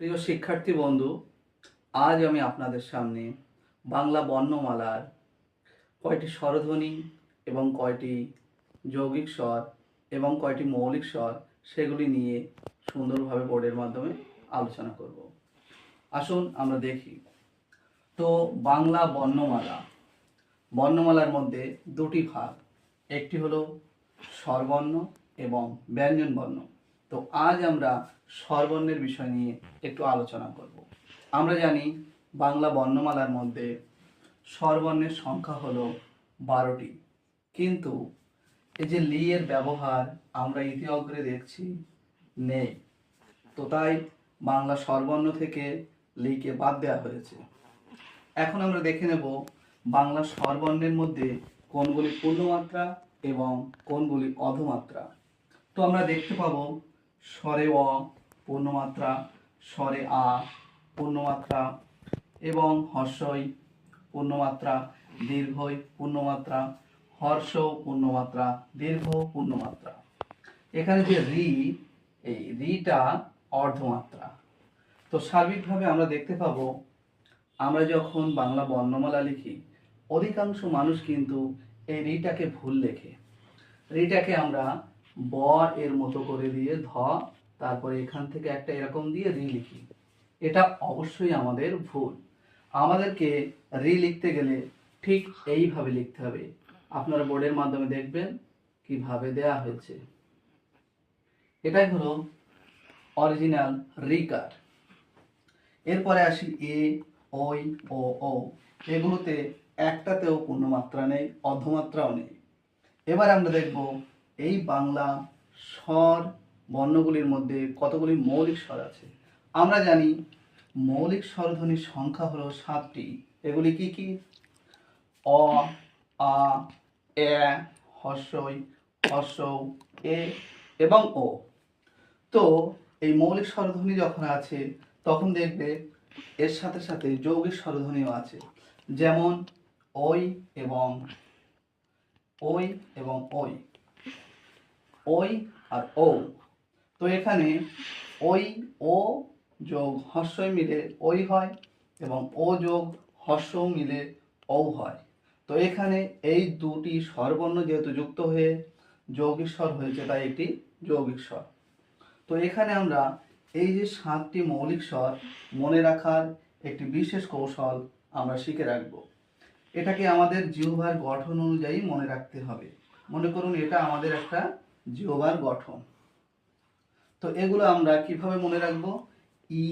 প্রিয় শিক্ষার্থী বন্ধু, আজ আমি আপনাদের সামনে বাংলা বর্ণমালার কয়টি স্বরধ্বনি এবং কয়টি যৌগিক স্বর এবং কয়টি মৌলিক স্বর সেগুলি নিয়ে সুন্দরভাবে বোর্ডের মাধ্যমে আলোচনা করব। আসুন আমরা দেখি। তো বাংলা বর্ণমালা। বর্ণমালার মধ্যে দুটি ভাগ, একটি হলো স্বরবর্ণ এবং ব্যঞ্জন বর্ণ তো আজ আমরা স্বরবর্ণের বিষয় নিয়ে একটু আলোচনা করব। আমরা জানি বাংলা বর্ণমালার মধ্যে স্বরবর্ণের সংখ্যা হলো বারোটি। কিন্তু এই যে লি এর ব্যবহার আমরা ইতিঅগ্রে দেখছি নেই। তো তাই বাংলা স্বরবর্ণ থেকে লিকে বাদ দেওয়া হয়েছে। এখন আমরা দেখে নেব বাংলা স্বরবর্ণের মধ্যে কোনগুলি পূর্ণমাত্রা এবং কোনগুলি অধমাত্রা। তো আমরা দেখতে পাবো স্বরে অ, পূর্ণমাত্রা, স্বরে আ, পূর্ণমাত্রা এবং হর্ষই পূর্ণমাত্রা, দীর্ঘই পূর্ণমাত্রা হর্ষ পূর্ণমাত্রা দীর্ঘ পূর্ণমাত্রা। এখানে যে রি, এই রিটা অর্ধমাত্রা। তো সার্বিকভাবে আমরা দেখতে পাবো, আমরা যখন বাংলা বর্ণমালা লিখি, অধিকাংশ মানুষ কিন্তু এই রিটাকে ভুল লেখে। রিটাকে আমরা ব এর মতো করে দিয়ে ধ, তারপরে এখান থেকে একটা এরকম দিয়ে রি লিখি। এটা অবশ্যই আমাদের ভুল। আমাদেরকে রি লিখতে গেলে ঠিক এইভাবে লিখতে হবে। আপনারা বোর্ডের মাধ্যমে দেখবেন কীভাবে দেয়া হয়েছে। এটাই হলো অরিজিনাল রিকার এরপরে আসি এ ওই ও ও। এগুলোতে একটাতেও পূর্ণমাত্রা নেই, অর্ধমাত্রাও নেই। এবার আমরা দেখব এই বাংলা স্বর বর্ণগুলির মধ্যে কতগুলি মৌলিক স্বর আছে? আমরা জানি মৌলিক স্বরধ্বনির সংখ্যা হলো সাতটি। এগুলি কি কি? অ, আ, এ, হর্ষই, হর্ষৌ, এ এবং ও। তো এই মৌলিক স্বরধ্বনি যখন আছে, তখন দেখবে এর সাথে সাথে যৌগিক স্বরধ্বনিও আছে। যেমন ওই এবং ওই এবং ওই ওই আর ও। তো এখানে ওই, ও যোগ হর্ষই মিলে ওই হয় এবং ও যোগ হর্ষ মিলে ও হয়। তো এখানে এই দুটি স্বরবর্ণ যেহেতু যুক্ত হয়ে যৌগিক স্বর হয়েছে, তাই একটি যৌগিক স্বর তো এখানে আমরা এই যে সাতটি মৌলিক স্বর মনে রাখার একটি বিশেষ কৌশল আমরা শিখে রাখব। এটাকে আমাদের জিহ্বার গঠন অনুযায়ী মনে রাখতে হবে। মনে করুন এটা আমাদের একটা জিহ্বার গঠন। তো এগুলো আমরা কীভাবে মনে রাখব? ই